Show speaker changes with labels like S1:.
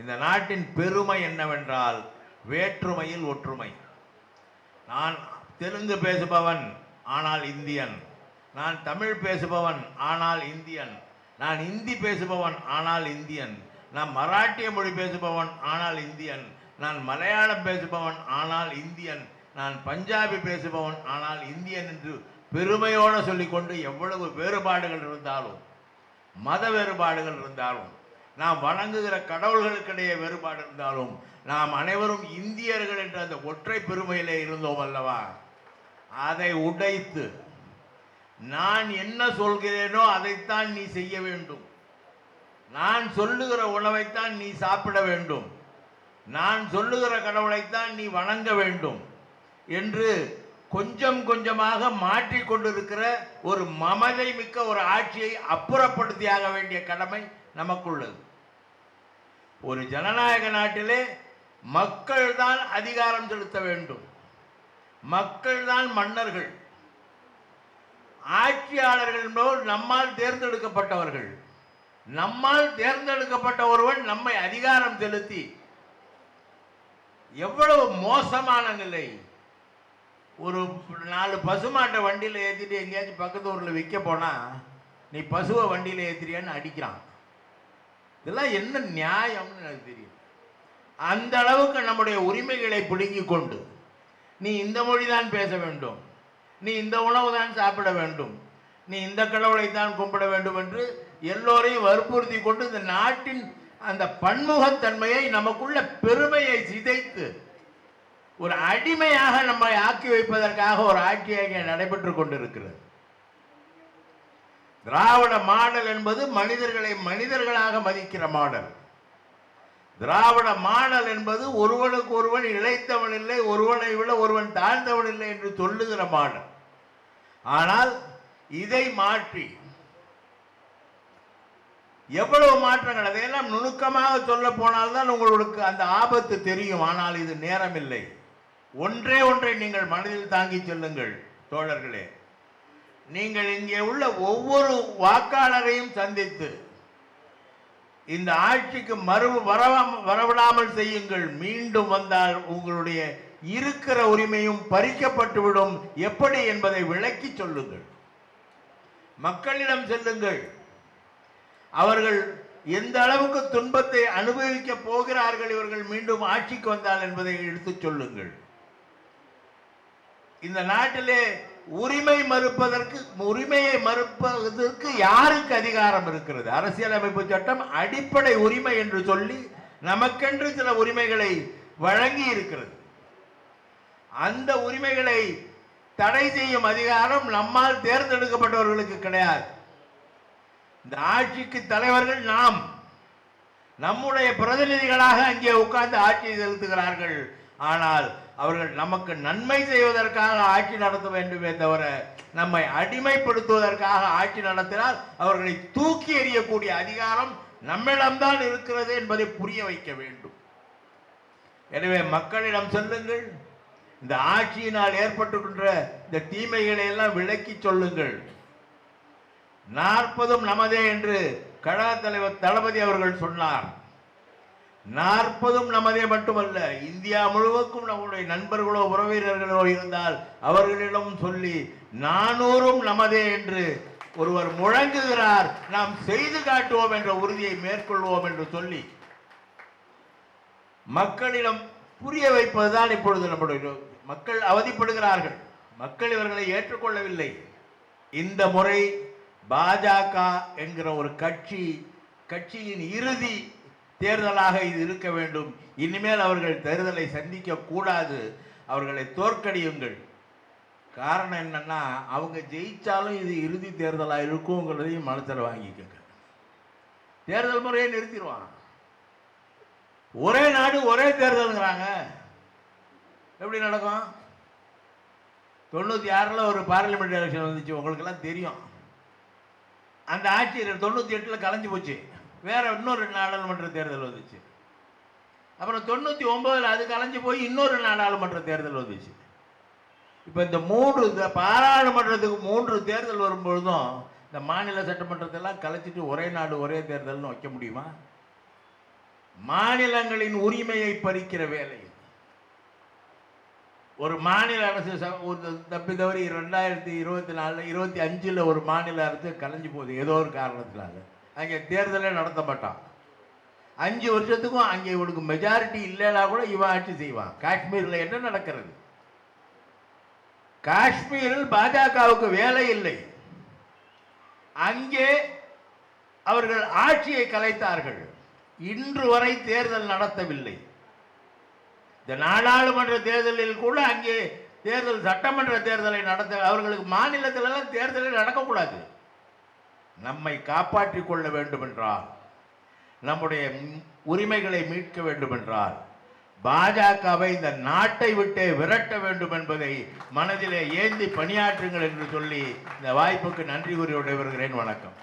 S1: இந்த நாட்டின் பெருமை என்னவென்றால் வேற்றுமையில் ஒற்றுமை. நான் தெலுங்கு பேசுபவன் ஆனால் இந்தியன். நான் தமிழ் பேசுபவன் ஆனால் இந்தியன். நான் இந்தி பேசுபவன் ஆனால் இந்தியன். நான் மராட்டிய மொழி பேசுபவன் ஆனால் இந்தியன். நான் மலையாளம் பேசுபவன் ஆனால் இந்தியன். நான் பஞ்சாபி பேசுபவன் ஆனால் இந்தியன் என்று பெருமையோடு சொல்லிக்கொண்டு எவ்வளவு வேறுபாடுகள் இருந்தாலும் மத வேறுபாடுகள் இருந்தாலும் நாம் வணங்குகிற கடவுள்களுக்கிடையே வேறுபாடு இருந்தாலும் நாம் அனைவரும் இந்தியர்கள் என்ற அந்த ஒற்றை பெருமையிலே இருந்தோம் அல்லவா? அதை உடைத்து நான் என்ன சொல்கிறேனோ அதைத்தான் நீ செய்ய வேண்டும். நான் சொல்லுகிற உணவைத்தான் நீ சாப்பிட வேண்டும். நான் சொல்லுகிற கடவுளைத்தான் நீ வணங்க வேண்டும் என்று கொஞ்சம் கொஞ்சமாக மாற்றிக்கொண்டிருக்கிற ஒரு மமதை மிக்க ஒரு ஆட்சியை அப்புறப்படுத்தியாக வேண்டிய கடமை நமக்குள்ளது. ஒரு ஜனநாயக நாட்டிலே மக்கள் தான் அதிகாரம் செலுத்த வேண்டும். மக்கள் தான் மன்னர்கள். ஆட்சியாளர்கள் என்பவர் நம்மால் தேர்ந்தெடுக்கப்பட்டவர்கள். நம்மால் தேர்ந்தெடுக்கப்பட்ட ஒருவன் நம்மை அதிகாரம் செலுத்தி எவ்வளவு மோசமான நிலை. ஒரு நாலு பசுமாட்டை வண்டியில் ஏற்றிட்டு எங்கேயாச்சும் பக்கத்து ஊரில் விற்க போனால் நீ பசுவை வண்டியில் ஏற்றுறியான்னு அடிக்கிறான். இதெல்லாம் என்ன நியாயம்னு எனக்கு தெரியும். அந்த அளவுக்கு நம்முடைய உரிமைகளை பிடுங்கி கொண்டு நீ இந்த மொழி தான் பேச வேண்டும் நீ இந்த உணவு தான் சாப்பிட வேண்டும் நீ இந்த கடவுளை தான் கும்பிட வேண்டும் என்று எல்லோரையும் வற்புறுத்தி கொண்டு இந்த நாட்டின் அந்த பன்முகத்தன்மையை நமக்குள்ள பெருமையை சிதைத்து ஒரு அடிமையாக நம்மை ஆக்கி வைப்பதற்காக ஒரு ஆட்சி அங்கே நடைபெற்று கொண்டிருக்கிறது. திராவிட மாடல் என்பது மனிதர்களை மனிதர்களாக மதிக்கிற மாடல். திராவிட மாடல் என்பது ஒருவனுக்கு ஒருவன் இழைத்தவன் இல்லை ஒருவனை விட ஒருவன் தாழ்ந்தவன் இல்லை என்று சொல்லுகிற மாடல். ஆனால் இதை மாற்றி எவ்வளவு மாற்றங்கள் அதையெல்லாம் நுணுக்கமாக சொல்ல போனால்தான் உங்களுக்கு அந்த ஆபத்து தெரியும். ஆனால் இது நேரமில்லை. ஒன்றே ஒன்றை நீங்கள் மனதில் தாங்கி செல்லுங்கள் தோழர்களே. நீங்கள் இங்கே உள்ள ஒவ்வொரு வாக்காளரையும் சந்தித்து இந்த ஆட்சிக்கு மறு வர வரவிடாமல் செய்யுங்கள். மீண்டும் வந்தால் உங்களுடைய இருக்கிற உரிமையும் பறிக்கப்பட்டுவிடும். எப்படி என்பதை விளக்கி சொல்லுங்கள். மக்களிடம் செல்லுங்கள். அவர்கள் எந்த அளவுக்கு துன்பத்தை அனுபவிக்க போகிறார்கள் இவர்கள் மீண்டும் ஆட்சிக்கு வந்தால் என்பதை எடுத்துச் சொல்லுங்கள். இந்த நாட்டிலே உரிமை மறுப்பதற்கு உரிமையை மறுப்பதற்கு யாருக்கு அதிகாரம் இருக்கிறது? அரசியலமைப்பு சட்டம் அடிப்படை உரிமை என்று சொல்லி நமக்கென்று சில உரிமைகளை வழங்கி இருக்கிறது. அந்த உரிமைகளை தடை செய்யும் அதிகாரம் நம்மால் தேர்ந்தெடுக்கப்பட்டவர்களுக்கு கிடையாது. இந்த ஆட்சிக்கு தலைவர்கள் நாம். நம்முடைய பிரதிநிதிகளாக அங்கே உட்கார்ந்து ஆட்சியை செலுத்துகிறார்கள். ஆனால் அவர்கள் நமக்கு நன்மை செய்வதற்காக ஆட்சி நடத்த வேண்டுமே தவிர நம்மை அடிமைப்படுத்துவதற்காக ஆட்சி நடத்தினால் அவர்களை தூக்கி எறியக்கூடிய அதிகாரம் நம்மிடம்தான் இருக்கிறது என்பதை புரிய வைக்க வேண்டும். எனவே மக்களிடம் சொல்லுங்கள். இந்த ஆட்சியினால் ஏற்பட்டுகின்ற இந்த தீமைகளை எல்லாம் விளக்கி சொல்லுங்கள். நாற்பதும் நமதே என்று கழக தலைவர் தளபதி அவர்கள் சொன்னார். நாற்பதும் நமதே மட்டுமல்ல இந்தியா முழுவதும் நம்முடைய நண்பர்களோ உறவினர்களோ இருந்தால் அவர்களிடம் சொல்லி நானூறும் நமதே என்று ஒருவர் முழங்குகிறார். நாம் செய்து காட்டுவோம் என்ற உறுதியை மேற்கொள்வோம் என்று சொல்லி மக்களிடம் புரிய வைப்பதுதான் இப்பொழுது நம்முடைய மக்கள் அவதிப்படுகிறார்கள். மக்கள் இவர்களை ஏற்றுக்கொள்ளவில்லை. இந்த முறை பாஜக என்கிற ஒரு கட்சி கட்சியின் இறுதி தேர்தலாக இது இருக்க வேண்டும். இனிமேல் அவர்கள் தேர்தலை சந்திக்க கூடாது. அவர்களை தோற்கடியுங்கள். காரணம் என்னன்னா அவங்க ஜெயிச்சாலும் இது இறுதி தேர்தலாக இருக்குங்கிறதையும் மனசில் வாங்கிக்கோங்க தேர்தல் முறையை நிறுத்திடுவான். ஒரே நாடு ஒரே தேர்தலுங்கிறாங்க. எப்படி நடக்கும்? தொண்ணூற்றி ஆறில் ஒரு பார்லிமெண்ட் எலெக்ஷன் வந்துச்சு. உங்களுக்கெல்லாம் தெரியும். அந்த ஆட்சி தொண்ணூற்றி எட்டில் கலைஞ்சு போச்சு. வேற இன்னொரு நாடாளுமன்ற தேர்தல் வந்துச்சு. அப்புறம் தொண்ணூற்றி ஒம்போதில் அது கலைஞ்சு போய் இன்னொரு நாடாளுமன்ற தேர்தல் வந்துச்சு. இப்போ இந்த மூன்று பாராளுமன்றத்துக்கு மூன்று தேர்தல் வரும்பொழுதும் இந்த மாநில சட்டமன்றத்தெல்லாம் கலைச்சிட்டு ஒரே நாடு ஒரே தேர்தல்னு வைக்க முடியுமா? மாநிலங்களின் உரிமையை பறிக்கிற வேலை ஒரு மாநில அரசு ஒரு தப்பி தவறி ரெண்டாயிரத்தி இருபத்தி நாலில் இருபத்தி அஞ்சில் ஒரு மாநில அரசு கலைஞ்சு போகுது ஏதோ ஒரு காரணத்தினால. அங்கே தேர்தலே நடத்த மாட்டான். அஞ்சு வருஷத்துக்கும் அங்கே இவனுக்கு மெஜாரிட்டி இல்லைனா கூட இவன் ஆட்சி செய்வான். காஷ்மீரில் என்ன நடக்கிறது? காஷ்மீரில் பாஜகவுக்கு வேலை இல்லை. அங்கே அவர்கள் ஆட்சியை கலைத்தார்கள். இன்று வரை தேர்தல் நடத்தவில்லை. இந்த நாடாளுமன்ற தேர்தலில் கூட அங்கே தேர்தல் சட்டமன்ற தேர்தலை நடத்த அவர்களுக்கு மாநிலத்திலெல்லாம் தேர்தலே நடக்கக்கூடாது. நம்மை காப்பாற்றிக் கொள்ள வேண்டுமென்றால் நம்முடைய உரிமைகளை மீட்க வேண்டுமென்றால் பாஜகவை இந்த நாட்டை விட்டே விரட்ட வேண்டும் என்பதை மனதிலே ஏந்தி பணியாற்றுங்கள் என்று சொல்லி இந்த வாய்ப்புக்கு நன்றி கூறி விடைபெறுகிறேன். வணக்கம்.